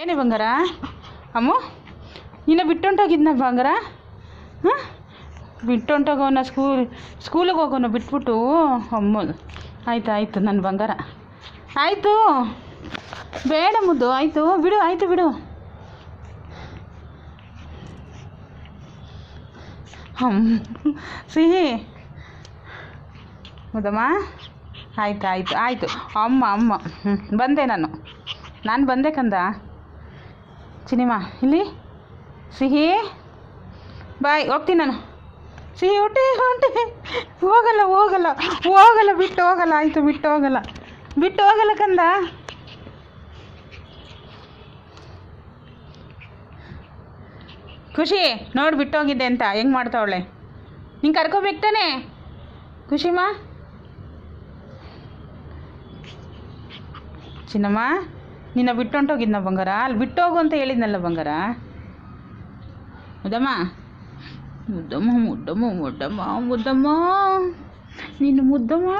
ಏನೇ ಬಂಗಾರ? ಅಮ್ಮು, ನಿನ್ನ ಬಿಟ್ಟೊಂಟೋಗಿದ್ನ ಬಂಗಾರ? ಹಾಂ? ಬಿಟ್ಟೊಂಟೋಗೋನ ಸ್ಕೂಲ್, ಸ್ಕೂಲಿಗೆ ಹೋಗೋಣ ಬಿಟ್ಬಿಟ್ಟು? ಅಮ್ಮ, ಆಯ್ತು, ಆಯಿತು, ನನ್ನ ಬಂಗಾರ. ಆಯಿತು, ಬೇಡ ಮುದ್ದು, ಆಯಿತು, ಬಿಡು ಆಯಿತು, ಬಿಡು. ಹಮ್, ಸಿಹಿ. ಹೌದಮ್ಮ ಆಯ್ತು, ಆಯಿತು ಆಯಿತು. ಅಮ್ಮ ಅಮ್ಮ ಹ್ಞೂ ಬಂದೆ ನಾನು. ನಾನು ಬಂದೆ ಕಂದ. ಚಿನಿಮಾ, ಇಲ್ಲಿ? ಸಿಹಿ? ಬಾಯ್, ಹೋಗ್ತೀನಿ ನಾನು. ಸಿಹಿ ಹೊಟ್ಟೆ ಹೊಂಟೆ ಹೋಗಲ್ಲ ಹೋಗಲ್ಲ. ಹೋಗಲ್ಲ, ಬಿಟ್ಟು ಹೋಗಲ್ಲ. ಆಯಿತು, ಬಿಟ್ಟು ಹೋಗಲ್ಲ. ಬಿಟ್ಟು ಹೋಗಲ್ಲ ಕಂದ. ಖುಷಿ, ನೋಡಿ ಬಿಟ್ಟು ಹೋಗಿದ್ದೆ ಅಂತ. ಹೆಂಗೆ ಮಾಡ್ತಾವಳೆ ನಿಂಗೆ ಕರ್ಕೋಬೇಕು ತಾನೆ? ಖುಷಿಮಾ? ಚಿನ್ನಮ್ಮ? ನಿನ್ನ ಬಿಟ್ಟು ಹೊಂಟೋಗಿದ್ನ ಬಂಗಾರ? ಅಲ್ಲಿ ಬಿಟ್ಟೋಗು ಅಂತ ಹೇಳಿದ್ನಲ್ಲ ಬಂಗಾರ? ಮುದ್ದಮ್ಮ. ಮುದ್ದಮ್ಮ ಮುದ್ದಮ್ಮ ಮುದ್ದಮ್ಮ ಮುದ್ದಮ್ಮ. ನೀನು ಮುದ್ದಮ್ಮ.